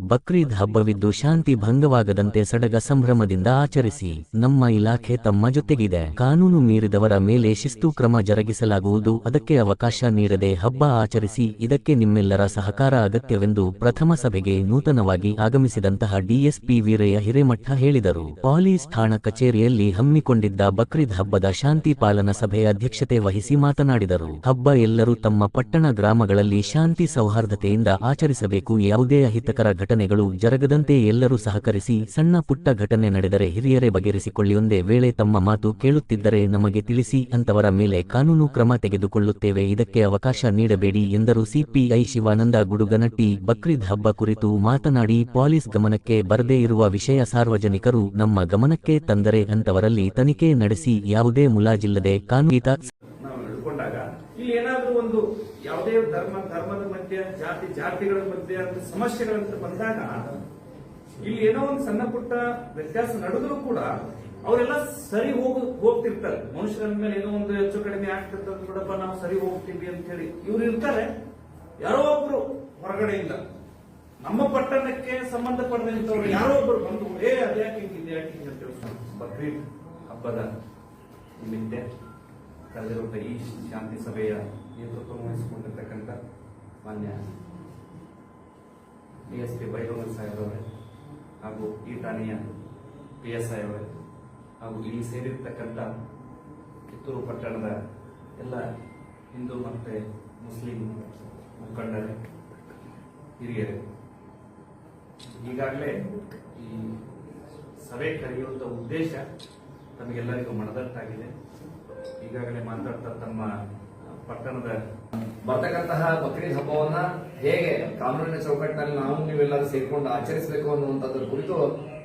ಬಕ್ರೀದ್ ಹಬ್ಬವಿದ್ದು ಶಾಂತಿ ಭಂಗವಾಗದಂತೆ ಸಡಗ ಸಂಭ್ರಮದಿಂದ ಆಚರಿಸಿ ನಮ್ಮ ಇಲಾಖೆ ತಮ್ಮ ಜೊತೆಗಿದೆ. ಕಾನೂನು ಮೀರಿದವರ ಮೇಲೆ ಶಿಸ್ತು ಕ್ರಮ ಜರುಗಿಸಲಾಗುವುದು. ಅದಕ್ಕೆ ಅವಕಾಶ ನೀಡದೆ ಹಬ್ಬ ಆಚರಿಸಿ ಇದಕ್ಕೆ ನಿಮ್ಮೆಲ್ಲರ ಸಹಕಾರ ಅಗತ್ಯವೆಂದು ಪ್ರಥಮ ಸಭೆಗೆ ನೂತನವಾಗಿ ಆಗಮಿಸಿದಂತಹ ಡಿಎಸ್ಪಿ ವೀರಯ್ಯ ಹಿರೇಮಠ ಹೇಳಿದರು. ಪೊಲೀಸ್ ಠಾಣಾ ಕಚೇರಿಯಲ್ಲಿ ಹಮ್ಮಿಕೊಂಡಿದ್ದ ಬಕ್ರೀದ್ ಹಬ್ಬದ ಶಾಂತಿ ಪಾಲನಾ ಸಭೆ ಅಧ್ಯಕ್ಷತೆ ವಹಿಸಿ ಮಾತನಾಡಿದರು. ಹಬ್ಬ ಎಲ್ಲರೂ ತಮ್ಮ ಪಟ್ಟಣ ಗ್ರಾಮಗಳಲ್ಲಿ ಶಾಂತಿ ಸೌಹಾರ್ದತೆಯಿಂದ ಆಚರಿಸಬೇಕು. ಯಾವುದೇ ಅಹಿತಕರ ಘಟನೆಗಳು ಜರಗದಂತೆ ಎಲ್ಲರೂ ಸಹಕರಿಸಿ ಸಣ್ಣ ಪುಟ್ಟ ಘಟನೆ ನಡೆದರೆ ಹಿರಿಯರೇ ಬಗೆಹರಿಸಿಕೊಳ್ಳಿ ಒಂದೇ ವೇಳೆ ತಮ್ಮ ಮಾತು ಕೇಳುತ್ತಿದ್ದರೆ ನಮಗೆ ತಿಳಿಸಿ ಅಂತವರ ಮೇಲೆ ಕಾನೂನು ಕ್ರಮ ತೆಗೆದುಕೊಳ್ಳುತ್ತೇವೆ. ಇದಕ್ಕೆ ಅವಕಾಶ ನೀಡಬೇಡಿ ಎಂದರು ಸಿಪಿಐ ಶಿವಾನಂದ ಗುಡುಗನಟ್ಟಿ. ಬಕ್ರೀದ್ ಹಬ್ಬ ಕುರಿತು ಮಾತನಾಡಿ, ಪೊಲೀಸ್ ಗಮನಕ್ಕೆ ಬರದೇ ಇರುವ ವಿಷಯ ಸಾರ್ವಜನಿಕರು ನಮ್ಮ ಗಮನಕ್ಕೆ ತಂದರೆ ಅಂತವರಲ್ಲಿ ತನಿಖೆ ನಡೆಸಿ ಯಾವುದೇ ಮುಲಾಜಿಲ್ಲದೆ ಕಾನೂನಿತ ನಾವು ಹಿಡ್ಕೊಂಡಾಗ ಇಲ್ಲಿ ಏನಾದ್ರೂ ಒಂದು ಯಾವುದೇ ಧರ್ಮ, ಧರ್ಮದ ಮಧ್ಯೆ, ಜಾತಿ, ಜಾತಿಗಳ ಮಧ್ಯೆ ಅಂತ ಸಮಸ್ಯೆಗಳಂತ ಬಂದಾಗ ಇಲ್ಲಿ ಏನೋ ಒಂದು ಸಣ್ಣ ಪುಟ್ಟ ವ್ಯತ್ಯಾಸ ನಡೆದ್ರು ಕೂಡ ಅವರೆಲ್ಲ ಸರಿ ಹೋಗ, ಹೋಗ್ತಿರ್ತಾರೆ. ಮನುಷ್ಯರ ಮೇಲೆ ಏನೋ ಒಂದು ಹೆಚ್ಚು ಕಡಿಮೆ ಆಗ್ತಿರ್ತದೆ ನೋಡಪ್ಪ, ನಾವು ಸರಿ ಹೋಗ್ತೀವಿ ಅಂತ ಹೇಳಿ. ಇವ್ರು ಇರ್ತಾರೆ. ಯಾರೋ ಒಬ್ರು ಹೊರಗಡೆಯಿಂದ ನಮ್ಮ ಪಟ್ಟಣಕ್ಕೆ ಸಂಬಂಧಪಟ್ಟಂತವ್ರು ಯಾರೋ ಒಬ್ರು ಬಂದು, ಏ ಅದ್ಯಾಕೆ ಇದೆ ಯಾಕೆ ಹಿಂಗೆ ಅಂತ ಬಕ್ರೀದ್ ಹಬ್ಬದ ನಿಮಿತ್ತೆ ಕಳೆದಿರುವಂತಹ ಈ ಶಾಂತಿ ಸಭೆಯ ನೇತೃತ್ವ ವಹಿಸಿಕೊಂಡಿರ್ತಕ್ಕಂಥ ಮಾನ್ಯ ಡಿ ಎಸ್ ಪಿ ಬೈರೋಮನ್ ಸಾಹೇಬ್ರವರೇ ಹಾಗೂ ಈ ಠಾಣೆಯ ಪಿ ಎಸ್ ಐ ಅವರೇ ಹಾಗೂ ಇಲ್ಲಿ ಸೇರಿರ್ತಕ್ಕಂಥ ಕಿತ್ತೂರು ಪಟ್ಟಣದ ಎಲ್ಲ ಹಿಂದೂ ಮತ್ತು ಮುಸ್ಲಿಂ ಮುಖಂಡರೇ, ಹಿರಿಯರೇ, ಈಗಾಗಲೇ ಈ ಸಭೆ ಕರೆಯುವಂಥ ಉದ್ದೇಶ ತಮಗೆಲ್ಲರಿಗೂ ಮನದಟ್ಟಾಗಿದೆ. ಈಗಾಗಲೇ ಮಾತಾಡ್ತಾ ತಮ್ಮ ಪಟ್ಟಣದ ಬರ್ತಕ್ಕಂತಹ ಬಕ್ರೀದ್ ಹಬ್ಬವನ್ನ ಹೇಗೆ ಕಾನೂನಿನ ಚೌಕಟ್ಟಿನಲ್ಲಿ ನಾವು ನೀವೆಲ್ಲರೂ ಸೇರಿಕೊಂಡು ಆಚರಿಸಬೇಕು ಅನ್ನುವಂಥದ್ರ ಕುರಿತು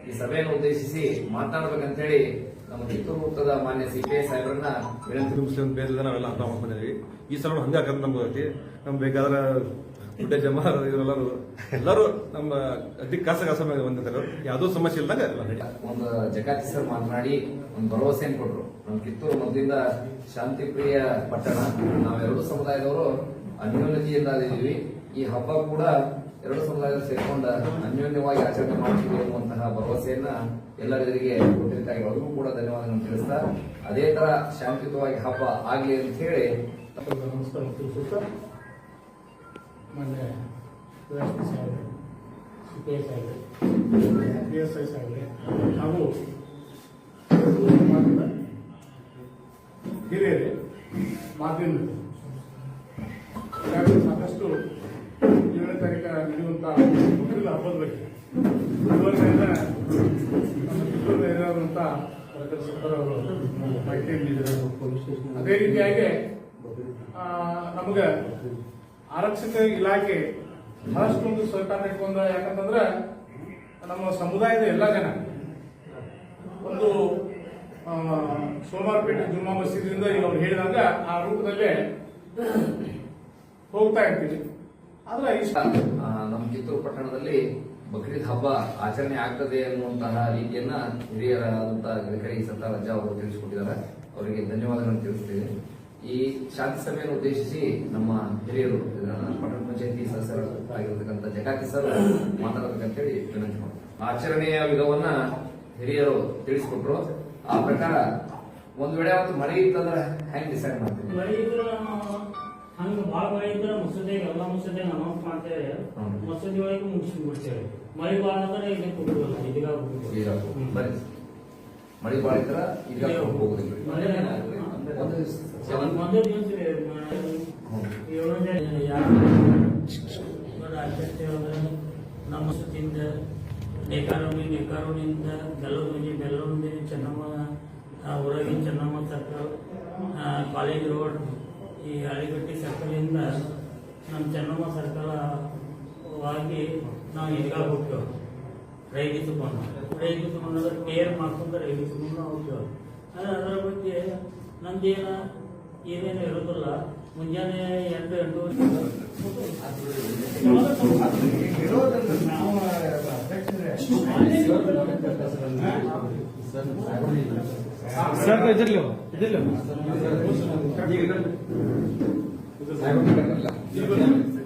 ಈ ಸಭೆಯನ್ನು ಉದ್ದೇಶಿಸಿ ಮಾತನಾಡಬೇಕಂತ ಹೇಳಿ ನಮ್ಮ ಕಿತ್ತೂರು ವೃತ್ತದ ಮಾನ್ಯ ಸಿ ಸಾಹೇಬ್ರನ್ನ ವಿನಂತಿ ಹಿಂದೂ ಮುಸ್ಲಿಂ ಭೇದ ನಾವೆಲ್ಲ ಅರ್ಥ ಮಾಡ್ಕೊಂಡಿದ್ವಿ ಈ ಸಲ ಹಂಗೆ ಆಗತ್ತೆ ನಮ್ಗೆ ನಮ್ಗೆ ಬೇಕಾದ್ರೆ ಗುಡ್ಡೆ ಜಮಾ ಇವರೆಲ್ಲರೂ ಎಲ್ಲರೂ ನಮ್ಮ ಅತಿ ಕಾಸ ಕಾಸ ಮೇಲೆ ಬಂದಿದ್ದಾರೆ. ಯಾವುದೋ ಸಮಸ್ಯೆ ಇಲ್ಲದಾಗ ಒಂದು ಜಗಾತಿ ಸರ್ ಮಾತನಾಡಿ ಒಂದು ಭರವಸೆಯನ್ನು ಕೊಟ್ಟರು ನಮ್ಮ ಕಿತ್ತೂರು ಮೊದಲಿಂದ ಶಾಂತಿ ಪ್ರಿಯ ಪಟ್ಟಣ. ನಾವೆರಡು ಸಮುದಾಯದವರು ಅನ್ಯೋನ್ಯತೆಯಿಂದ ಇದ್ದೀವಿ. ಈ ಹಬ್ಬ ಕೂಡ ಎರಡು ಸಮುದಾಯ ಸೇರಿಕೊಂಡ ಅನ್ಯೋನ್ಯವಾಗಿ ಆಚರಣೆ ಮಾಡ್ತೀವಿ ಅನ್ನುವಂತಹ ಭರವಸೆಯನ್ನ ಎಲ್ಲರಿಗೆ ಕೊಟ್ಟಿದ್ದಕ್ಕಾಗಿ ಅವ್ರಿಗೂ ಕೂಡ ಧನ್ಯವಾದಗಳನ್ನು ತಿಳಿಸ್ತಾ ಅದೇ ತರ ಶಾಂತಿಯುತವಾಗಿ ಹಬ್ಬ ಆಗಲಿ ಅಂತ ಹೇಳಿ. ನಮಸ್ಕಾರ ತಿಳಿಸುತ್ತಾ ಮೊನ್ನೆ ಎಸ್ ಸಾಹೇಬ್ರೆ ಸಿ ಪಿ ಐ ಸಾಹೇಬ್ರೆ ಪಿ ಎಸ್ ಐ ಸಾಹೇಬ್ರೆ ಹಾಗೂ ಹಿರಿಯರೇ ಮಾಧ್ಯಮದವರು ಈಗಾಗಲೇ ಸಾಕಷ್ಟು ಏಳನೇ ತಾರೀಕು ನಡೆಯುವಂಥ ಬಕ್ರೀದ್ ಹಬ್ಬದ ಬಗ್ಗೆ ಇದುವರೆಗಿನ ನಮ್ಮ ಮಾಹಿತಿ ನೀಡಿದ್ದಾರೆ ಅದೇ ರೀತಿಯಾಗಿ ನಮಗೆ ಆರಕ್ಷಕ ಇಲಾಖೆ ಬಹಳಷ್ಟೊಂದು ಸಹಕಾರ ಇಟ್ಕೊಂಡ ಯಾಕಂತಂದ್ರೆ ನಮ್ಮ ಸಮುದಾಯದ ಎಲ್ಲ ಜನ ಒಂದು ಸೋಮವಾರಪೇಟೆ ಜುಮ್ಮಾ ಮಸೀದಿಯಿಂದ ಈಗ ಅವ್ರು ಹೇಳಿದಾಗ ಆ ರೂಪದಲ್ಲೇ ಹೋಗ್ತಾ ಇರ್ತೀವಿ. ಆದ್ರೆ ಇಷ್ಟ ನಮ್ಮ ಕಿತ್ತೂರು ಪಟ್ಟಣದಲ್ಲಿ ಬಕ್ರೀದ್ ಹಬ್ಬ ಆಚರಣೆ ಆಗ್ತದೆ ಅನ್ನುವಂತಹ ರೀತಿಯನ್ನ ಹಿರಿಯರಾದಂತಹ ಗಡಿಕರಿ ಸತ್ತಾರಜ್ಜ ಅವರು ತಿಳಿಸಿಕೊಟ್ಟಿದ್ದಾರೆ. ಅವರಿಗೆ ಧನ್ಯವಾದಗಳನ್ನು ತಿಳಿಸ್ತೀವಿ. ಈ ಶಾಂತಿ ಸಭೆಯನ್ನು ಉದ್ದೇಶಿಸಿ ನಮ್ಮ ಹಿರಿಯರು ಪಟ್ಟಣ ಪಂಚಾಯತಿ ಸದಸ್ಯರಾಗಿರ್ತಕ್ಕಂಥ ಜಗಾತಿ ಸರ್ ಮಾತಾಡಬೇಕಂತ ಹೇಳಿ ವಿನಂತಿ ಮಾಡ್ತಾರೆ ಆಚರಣೆಯ ವಿಧವನ್ನ ಹಿರಿಯರು ತಿಳಿಸ್ಕೊಟ್ರು. ಆ ಪ್ರಕಾರ ಒಂದ್ ವೇಳೆ ಅವತ್ತು ಮಳೆ ಇತ್ತಂದ್ರೆ ಹೆಂಗ್ ಡಿಸೈಡ್ ಮಾಡ್ತೀವಿ ಮಳೆ ಇದ್ರೆ ಹಂಗ ಭಾಳ ಮಳೆ ಇದ್ರೆ ಮಸೂದೆ ಎಲ್ಲ ಮಸೂದೆ ಅನೌನ್ಸ್ ಮಾಡ್ತೇವೆ. ಮಸೂದೆ ಒಳಗೆ ಮುಗಿಸ್ಬಿಡ್ತೇವೆ. ಮಳೆ ಭಾಳ ಅಂದ್ರೆ ಈಗ ಕೊಡುವಲ್ಲ ಇದೀಗ ಬನ್ನಿ. ಮಳೆ ಇದ್ರ ಈಗ ಹೋಗುದಿಲ್ಲ ನಮ್ಮ ಸುತ್ತಿಂದ ನೇಕಾರೋಣಿ ನೇಕಾರೋಣಿಯಿಂದ ಬೆಲ್ಲೂರಿನ ಬೆಲ್ಲೂರಿನ ಚೆನ್ನಮ್ಮ ಆ, ಹೊರಗಿನ ಚೆನ್ನಮ್ಮ ಸರ್ಕಲ್ ಕಾಲೇಜ್ ರೋಡ್ ಈ ಹಳಿಗಟ್ಟಿ ಸರ್ಕಲಿಂದ ನಮ್ಮ ಚೆನ್ನಮ್ಮ ಸರ್ಕಲ್ ವಾಗಿ ನಾವು ಈಗ ಹೋಗ್ತೇವೆ. ರೈಲಿ ತಗೊಂಡು ರೈಲಿ ತಗೊಂಡ್ರೆ ಕೇರ್ ಮಾಡ್ಕೊಂಡು ತಗೊಂಡು ಹೋಗ್ತೇವೆ ಅಂದ್ರೆ ಅದರ ಬಗ್ಗೆ ನಮ್ದೇನ ಏನೇನು ಇರೋದಿಲ್ಲ ಮುಂಜಾನೆ ಎಂಟು ಎಂಟು ಸರ್